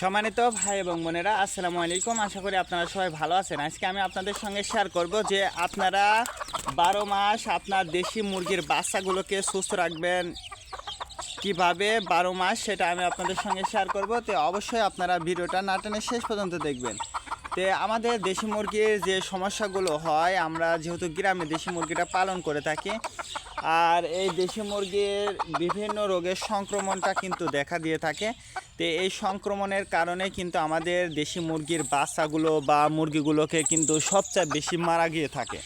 সম্মানিত ভাই এবং বোনেরা, আসসালামু আলাইকুম। আশা করি আপনারা সবাই ভালো আছেন। আজকে আমি আপনাদের সঙ্গে শেয়ার করব যে আপনারা বারো মাস আপনার দেশি মুরগির বাচ্চাগুলোকে সুস্থ রাখবেন কীভাবে বারো মাস, সেটা আমি আপনাদের সঙ্গে শেয়ার করব। তো অবশ্যই আপনারা ভিডিওটা না টেনে শেষ পর্যন্ত দেখবেন। তো আমাদের দেশি মুরগির যে সমস্যাগুলো হয়, আমরা যেহেতু গ্রামে দেশি মুরগিটা পালন করে থাকি আর এই দেশি মুরগির বিভিন্ন রোগের সংক্রমণটা কিন্তু দেখা দিয়ে থাকে। তো এই সংক্রমণের কারণে কিন্তু আমাদের দেশি মুরগির বাচ্চাগুলো বা মুরগিগুলোকে কিন্তু সবচেয়ে বেশি মারা গিয়ে থাকে।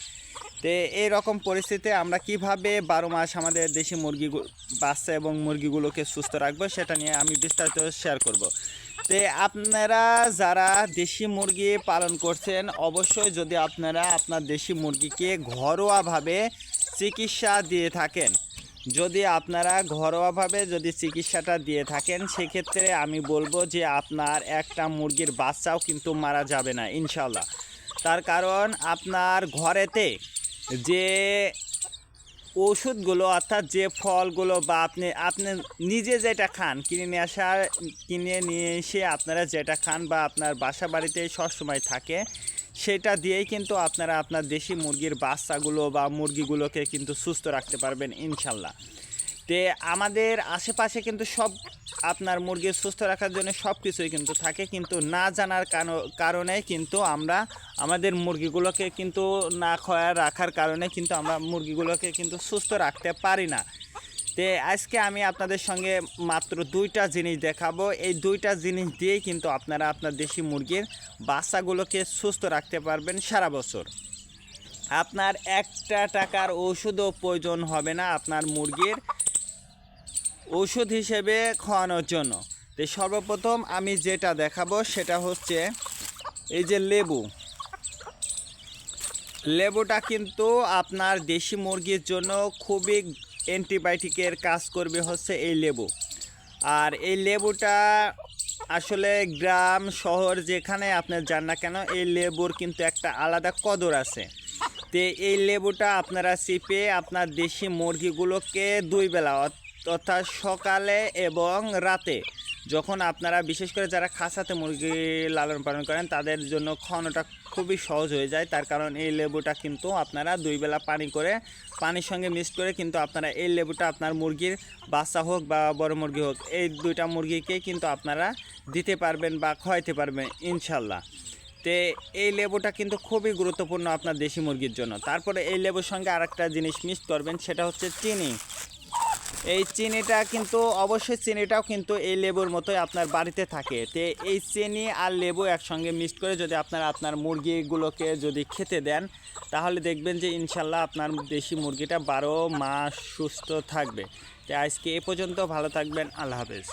তো এই রকম পরিস্থিতিতে আমরা কীভাবে বারো মাস আমাদের দেশি মুরগি বাচ্চা এবং মুরগিগুলোকে সুস্থ রাখব সেটা নিয়ে আমি বিস্তারিত শেয়ার করব। তো আপনারা যারা দেশি মুরগি পালন করছেন, অবশ্যই যদি আপনারা আপনার দেশি মুরগিকে ঘরোয়াভাবে চিকিৎসা দিয়ে থাকেন। যদি আপনারা ঘরোয়াভাবে যদি চিকিৎসাটা দিয়ে থাকেন, সেক্ষেত্রে আমি বলব যে আপনার একটা মুরগির বাচ্চাও কিন্তু মারা যাবে না ইনশাল্লাহ তার কারণ আপনার ঘরেতে যে ওষুধগুলো, অর্থাৎ যে ফলগুলো বা আপনি আপনি নিজে যেটা খান, কিনে নিয়ে আসা, কিনে নিয়ে এসে আপনারা যেটা খান বা আপনার বাসা বাড়িতে সবসময় থাকে, সেটা দিয়েই কিন্তু আপনারা আপনার দেশি মুরগির বাচ্চাগুলো বা মুরগিগুলোকে কিন্তু সুস্থ রাখতে পারবেন, ইনশাল্লাহ। তে আমাদের আশেপাশে কিন্তু সব আপনার মুরগি সুস্থ রাখার জন্য সব কিছুই কিন্তু থাকে, কিন্তু না জানার কারণে কিন্তু আমরা আমাদের মুরগিগুলোকে কিন্তু না খাওয়া রাখার কারণে কিন্তু আমরা মুরগিগুলোকে কিন্তু সুস্থ রাখতে পারি না। তে আজকে আমি আপনাদের সঙ্গে মাত্র দুইটা জিনিস দেখাবো। এই দুইটা জিনিস দিয়েই কিন্তু আপনারা আপনার দেশি মুরগির বাচ্চাগুলোকে সুস্থ রাখতে পারবেন সারা বছর। আপনার একটা টাকার ওষুধও প্রয়োজন হবে না আপনার মুরগির। ওষুধ হিসেবে খাওয়ানোর জন্য। তো সর্বপ্রথম আমি যেটা দেখাবো সেটা হচ্ছে এই যে লেবু। লেবুটা কিন্তু আপনার দেশি মুরগির জন্য খুবই অ্যান্টিবায়োটিকের কাজ করবে হচ্ছে এই লেবু। আর এই লেবুটা আসলে গ্রাম, শহর যেখানে আপনি যান না কেন, এই লেবুর কিন্তু একটা আলাদা কদর আছে। তো এই লেবুটা আপনারা চিপে আপনার দেশি মুরগিগুলোকে দুই বেলা অর্থাৎ সকালে এবং রাতে। যখন আপনারা বিশেষ করে যারা খাসাতে মুরগি লালন পালন করেন, তাদের জন্য খাওয়ানোটা খুবই সহজ হয়ে যায়। তার কারণ এই লেবুটা কিন্তু আপনারা দুই বেলা পানি করে, পানির সঙ্গে মিক্স করে কিন্তু আপনারা এই লেবুটা আপনার মুরগির বাচ্চা হোক বা বড় মুরগি হোক, এই দুইটা মুরগিকে কিন্তু আপনারা দিতে পারবেন বা খাওয়াইতে পারবেন, ইনশাল্লাহ। তে এই লেবুটা কিন্তু খুবই গুরুত্বপূর্ণ আপনার দেশি মুরগির জন্য। তারপরে এই লেবুর সঙ্গে আরেকটা জিনিস মিক্স করবেন, সেটা হচ্ছে চিনি। এই চিনিটা কিন্তু অবশ্যই চিনিটাও কিন্তু এই লেবুর মতোই আপনার বাড়িতে থাকে। তে এই চিনি আর লেবু একসঙ্গে মিক্সড করে যদি আপনার আপনার মুরগিগুলোকে যদি খেতে দেন, তাহলে দেখবেন যে ইনশাল্লাহ আপনার দেশি মুরগিটা বারো মাস সুস্থ থাকবে। তো আজকে এ পর্যন্ত ভালো থাকবেন, আল্লাহ হাফেজ।